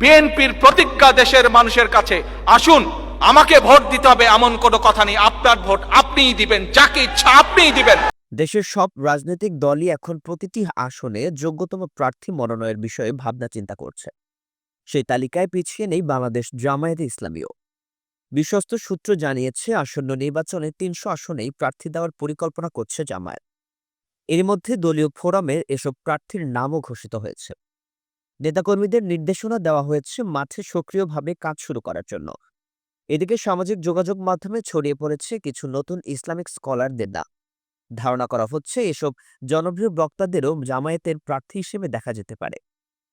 বিএনপির প্রতিজ্ঞা দেশের মানুষের কাছে, আসুন, আমাকে ভোট দিতে হবে এমন কোনো কথা নেই, আপনার ভোট আপনিই দিবেন, যাকে ইচ্ছা আপনিই দিবেন। দেশের সব রাজনৈতিক দলই এখন প্রতিটি আসনে যোগ্যতম প্রার্থী মনোনয়নের বিষয়ে ভাবনা চিন্তা করছে। সেই তালিকায় পিছিয়ে নেই বাংলাদেশ জামায়াতে ইসলামীও। বিশ্বস্ত সূত্র জানিয়েছে, আসন্ন নির্বাচনে তিনশো আসনেই প্রার্থী দেওয়ার পরিকল্পনা করছে জামায়াত। এর মধ্যে দলীয় ফোরামে এসব প্রার্থীর নামও ঘোষিত হয়েছে। নেতাকর্মীদের নির্দেশনা দেওয়া হয়েছে মাঠে সক্রিয়ভাবে কাজ শুরু করার জন্য। এদিকে সামাজিক যোগাযোগ মাধ্যমে ছড়িয়ে পড়েছে কিছু নতুন ইসলামিক স্কলারদের নাম ধারণা করা হচ্ছে এসব জনপ্রিয় বক্তাদেরও জামায়াতের প্রার্থী হিসেবে দেখা যেতে পারে।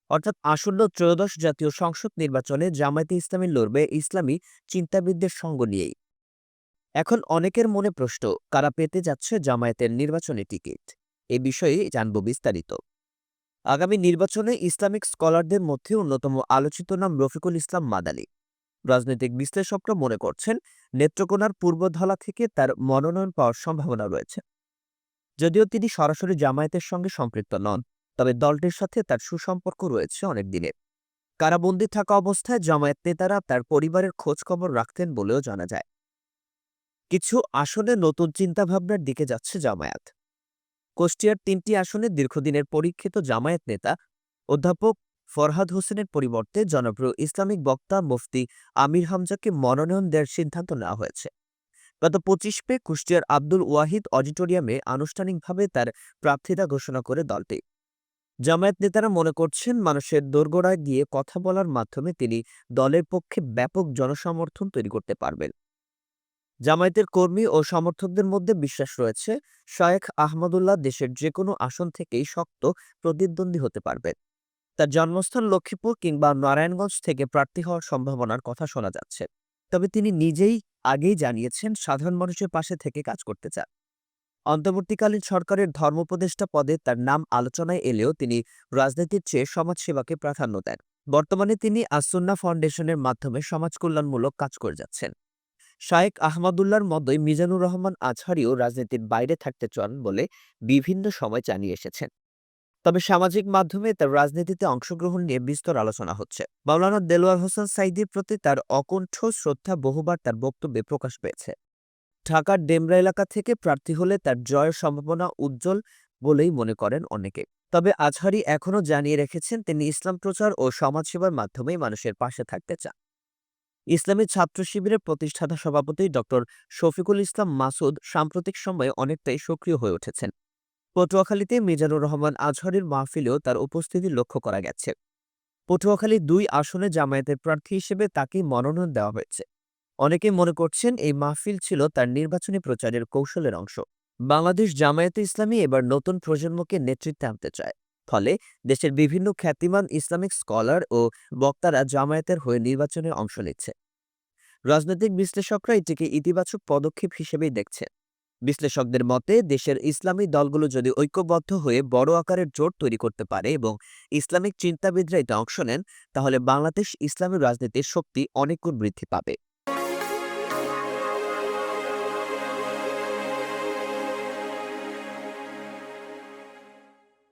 অর্থাৎ আসন্ন ত্রয়োদশ জাতীয় সংসদ নির্বাচনে জামায়াতে ইসলামী লড়বে ইসলামী চিন্তাবিদদের সঙ্গ নিয়েই। এখন অনেকের মনে প্রশ্ন, কারা পেতে যাচ্ছে জামায়াতের নির্বাচনী টিকিট? এ বিষয়ে জানব বিস্তারিত। আগামী নির্বাচনে ইসলামিক স্কলারদের মধ্যে অন্যতম আলোচিত নাম রফিকুল ইসলাম মাদালি রাজনৈতিক বিশ্লেষকরা মনে করছেন, নেত্রকোনার পূর্বধলা থেকে তার মনোনয়ন পাওয়ার সম্ভাবনা রয়েছে। যদিও তিনি সরাসরি জামায়াতের সঙ্গে সম্পৃক্ত নন, তবে দলটির সাথে তার সুসম্পর্ক রয়েছে অনেক দিনের কারাবন্দী থাকা অবস্থায় জামায়াত নেতারা তার পরিবারের খোঁজ খবর রাখতেন বলেও জানা যায়। কিছু আসনে নতুন চিন্তাভাবনার দিকে যাচ্ছে জামায়াত। কুষ্টিয়ার তিনটি আসনে দীর্ঘদিনের পরীক্ষিত জামায়াত নেতা অধ্যাপক ফরহাদ হোসেনের পরিবর্তে জনপ্রিয় ইসলামিক বক্তা মুফতি আমির হামজাকে মনোনয়ন দেওয়ার সিদ্ধান্ত নেওয়া হয়েছে। গত পঁচিশ মে কুষ্টিয়ার আব্দুল ওয়াহিদ অডিটোরিয়ামে আনুষ্ঠানিকভাবে তার প্রার্থিতা ঘোষণা করে দলটি। জামায়াত নেতারা মনে করছেন, মানুষের দোরগোড়ায় গিয়ে কথা বলার মাধ্যমে তিনি দলের পক্ষে ব্যাপক জনসমর্থন তৈরি করতে পারবেন। জামায়াতের কর্মী ও সমর্থকদের মধ্যে বিশ্বাস রয়েছে, শায়েখ আহমদুল্লাহ দেশের যে কোনো আসন থেকেই শক্ত প্রতিদ্বন্দ্বী হতে পারবেন। তার জন্মস্থান লক্ষ্মীপুর কিংবা নারায়ণগঞ্জ থেকে প্রার্থী হওয়ার সম্ভাবনার কথা শোনা যাচ্ছে। তবে তিনি নিজেই আগেই জানিয়েছেন, সাধারণ মানুষের পাশে থেকে কাজ করতে চান। অন্তর্বর্তীকালীন সরকারের ধর্মোপদেষ্টা পদে তার নাম আলোচনায় এলেও তিনি রাজনীতির চেয়ে সমাজসেবাকে প্রাধান্য দেন। বর্তমানে তিনি আসুন্না ফাউন্ডেশনের মাধ্যমে সমাজ কল্যাণমূলক কাজ করে যাচ্ছেন। শায়েক আহমদুল্লাহর মতোই মিজানুর রহমান আজহারিও রাজনীতির বাইরে থাকতে চান বলে বিভিন্ন সময় জানিয়ে এসেছেন। তবে সামাজিক মাধ্যমে তার রাজনীতিতে অংশগ্রহণ নিয়ে বিস্তর আলোচনা হচ্ছে। মাওলানা দেলোয়ার হোসেন সাইদির প্রতি তার অকণ্ঠ শ্রদ্ধা বহুবার তার বক্তব্যে প্রকাশ পেয়েছে। ঢাকার ডেমরা এলাকা থেকে প্রার্থী হলে তার জয়ের সম্ভাবনা উজ্জ্বল বলেই মনে করেন অনেকে। তবে আজহারি এখনও জানিয়ে রেখেছেন, তিনি ইসলাম প্রচার ও সমাজসেবার মাধ্যমেই মানুষের পাশে থাকতে চান। ইসলামী ছাত্র শিবিরের প্রতিষ্ঠাতা সভাপতি ডক্টর শফিকুল ইসলাম মাসুদ সাম্প্রতিক সময়ে অনেকটাই সক্রিয় হয়ে উঠেছেন। পটুয়াখালীতে মিজানুর রহমান আজহারির মাহফিলেও তার উপস্থিতি লক্ষ্য করা গেছে। পটুয়াখালী দুই আসনে জামায়াতের প্রার্থী হিসেবে তাকেই মনোনয়ন দেওয়া হয়েছে। অনেকে মনে করছেন এই মাহফিল ছিল তার নির্বাচনী প্রচারের কৌশলের অংশ। বাংলাদেশ জামায়াতে ইসলামী এবার নতুন প্রজন্মকে নেতৃত্বে আনতে চায়। ফলে দেশের বিভিন্ন খ্যাতিমান ইসলামিক স্কলার ও বক্তারা জামায়াতের হয়ে নির্বাচনে অংশ নিচ্ছে। রাজনৈতিক বিশ্লেষকরা এটিকে ইতিবাচক পদক্ষেপ হিসেবেই দেখছেন। বিশ্লেষকদের মতে, দেশের ইসলামী দলগুলো যদি ঐক্যবদ্ধ হয়ে বড় আকারের জোট তৈরি করতে পারে এবং ইসলামিক চিন্তাবিদরা এতে অংশ নেন, তাহলে বাংলাদেশ ইসলামী রাজনীতির শক্তি অনেক গুণ বৃদ্ধি পাবে।